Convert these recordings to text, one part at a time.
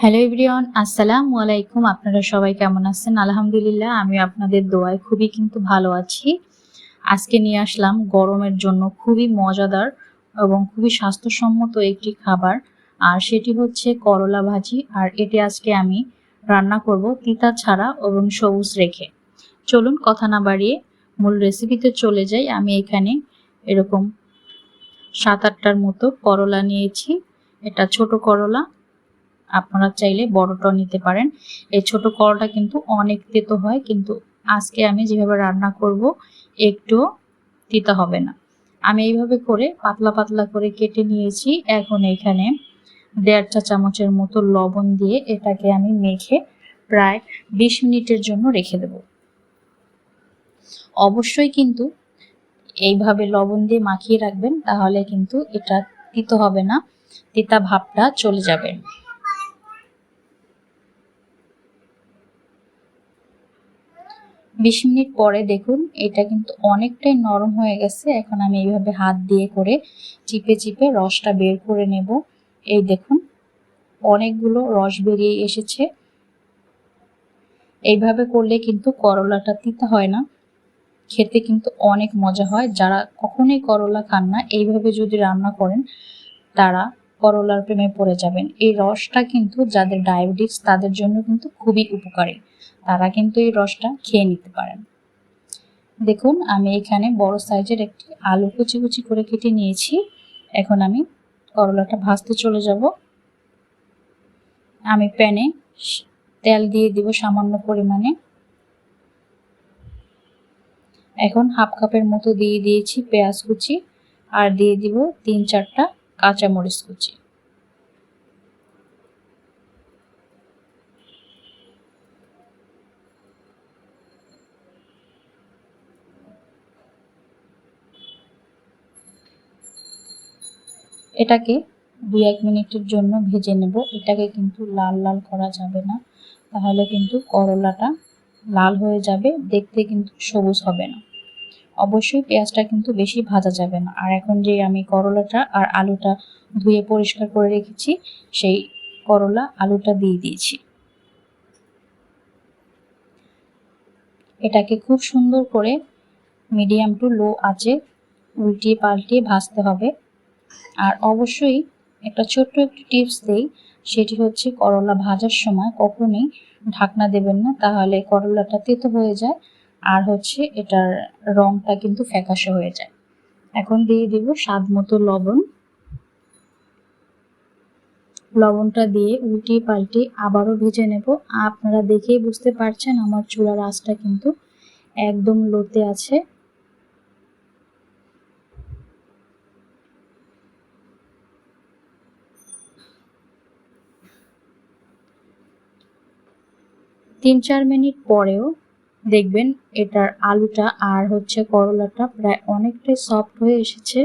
Hello everyone আসসালামু আলাইকুম। আপনারা সবাই কেমন আছেন? আলহামদুলিল্লাহ আমি আপনাদের দোয়ায় খুবই কিন্তু ভালো আছি। আজকে নিয়ে আসলাম গরমের জন্য খুবই মজাদার এবং খুবই স্বাস্থ্যসম্মত একটি খাবার, আর সেটি হচ্ছে করলা ভাজি, আর এটি আজকে আমি রান্না করব তিতা ছাড়া এবং সবুজ রেখে। চলুন কথা না বাড়িয়ে মূল রেসিপিতে চলে যাই। আমি এখানে এরকম সাত আটটার মতো করলা নিয়েছি। এটা ছোট করলা আপনারা চাইলে বড়টাও নিতে পারেন। এই ছোট করলাটা কিন্তু অনেক তেতো হয়, কিন্তু আজকে আমি যেভাবে রান্না করব, একটু তিতা হবে না। আমি এইভাবে করে পাতলা পাতলা করে কেটে নিয়েছি। এখন এখানে দেড় চা চামচের মতো লবণ দিয়ে এটাকে আমি মেখে প্রায় বিশ মিনিটের জন্য রেখে দেব। অবশ্যই কিন্তু এইভাবে লবণ দিয়ে মাখিয়ে রাখবেন, তাহলে কিন্তু এটা তিতো হবে না, তিতা ভাবটা চলে যাবে। বিশ মিনিট পরে দেখুন, এটা কিন্তু অনেকটাই নরম হয়ে গেছে। এখন আমি এইভাবে হাত দিয়ে করে চিপে চিপে রসটা বের করে নেব। এই দেখুন, অনেকগুলো রস বেরিয়ে এসেছে। এইভাবে করলে কিন্তু করলাটা তিতা হয় না। খেতে কিন্তু অনেক মজা হয়। যারা কখনোই করলা খান না, এইভাবে যদি রান্না করেন, তারা করলার প্রেমে পড়ে যাবেন। এই রসটা কিন্তু যাদের ডায়াবেটিস তাদের জন্য কিন্তু খুবই উপকারী। তারা কিন্তু এই রসটা খেয়ে নিতে পারেন। দেখুন, আমি এখানে বড় সাইজের একটি আলু কুচি কুচি করে কেটে নিয়েছি। এখন আমি করলাটা ভাজতে চলে যাব। আমি প্যানে তেল দিয়ে দিব সামান্য পরিমাণে। এখন হাফ কাপের মতো দিয়ে দিয়েছি পেঁয়াজ কুচি। আর দিয়ে দিব তিন চারটা কাঁচামরিচ কুচি। এটাকে দু এক মিনিটের জন্য ভেজে নেব। এটাকে কিন্তু লাল লাল করা যাবে না। তাহলে কিন্তু করলাটা লাল হয়ে যাবে, দেখতে কিন্তু সবুজ হবে না। অবশ্যই পেঁয়াজটা কিন্তু বেশি ভাজা যাবে না। আর এখন যে আমি করলাটা আর আলুটা ধুয়ে পরিষ্কার করে রেখেছি, সেই করলা আলুটা দিয়ে দিয়েছি। এটাকে খুব সুন্দর করে মিডিয়াম টু লো আঁচে উল্টিয়ে পাল্টিয়ে ভাজতে হবে। আর অবশ্যই একটা ছোট্ট একটি টিপস দেই, সেটি হচ্ছে করলা ভাজার সময় কখনোই ঢাকনা দেবেন না, তাহলে করলাটা তেতো হয়ে যায়। আর হচ্ছে এটার রংটা কিন্তু ফ্যাকাশে হয়ে যায়। এখন দিয়ে দিব স্বাদ মতো লবণ। লবণটা দিয়ে উল্টিয়ে পাল্টে আবারও ভেজে নেব। আপনারা দেখেই বুঝতে পারছেন আমার চুলার আঁচটা কিন্তু একদম লোতে আছে। তিন চার মিনিট পরেও দেখবেন এটার আলুটা আর হচ্ছে করলাটা প্রায় অনেকটাই সফট হয়ে এসেছে।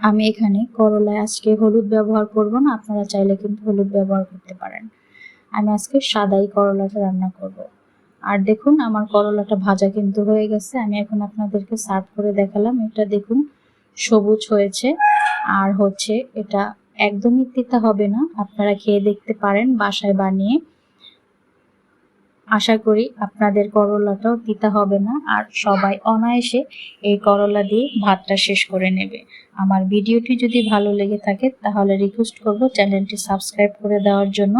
আমি এখানে করলায় আজকে হলুদ ব্যবহার করব না, আপনারা চাইলে কিন্তু হলুদ ব্যবহার করতে পারেন। আমি আজকে সাদাই করলাটা রান্না করব। আর দেখুন আমার করলাটা ভাজা কিন্তু হয়ে গেছে, আমি এখন আপনাদেরকে সার্ভ করে দেখালাম। এটা দেখুন সবুজ হয়েছে, আর হচ্ছে এটা একদমই তিতা হবে না, আপনারা খেয়ে দেখতে পারেন বাসায় বানিয়ে। আশা করি আপনাদের করলাটাও তিতা হবে না। আর সবাই অনায়াসে এই করলা দিয়ে ভাতটা শেষ করে নেবে। আমার ভিডিওটি যদি ভালো লেগে থাকে, তাহলে রিকোয়েস্ট করব চ্যানেলটি সাবস্ক্রাইব করে দেওয়ার জন্য।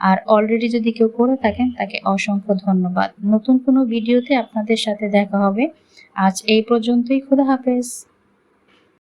আর অলরেডি যদি কেউ করে থাকেন, তাকে অসংখ্য ধন্যবাদ। নতুন কোনো ভিডিওতে আপনাদের সাথে দেখা হবে। আজ এই পর্যন্তই। খুদা হাফেজ।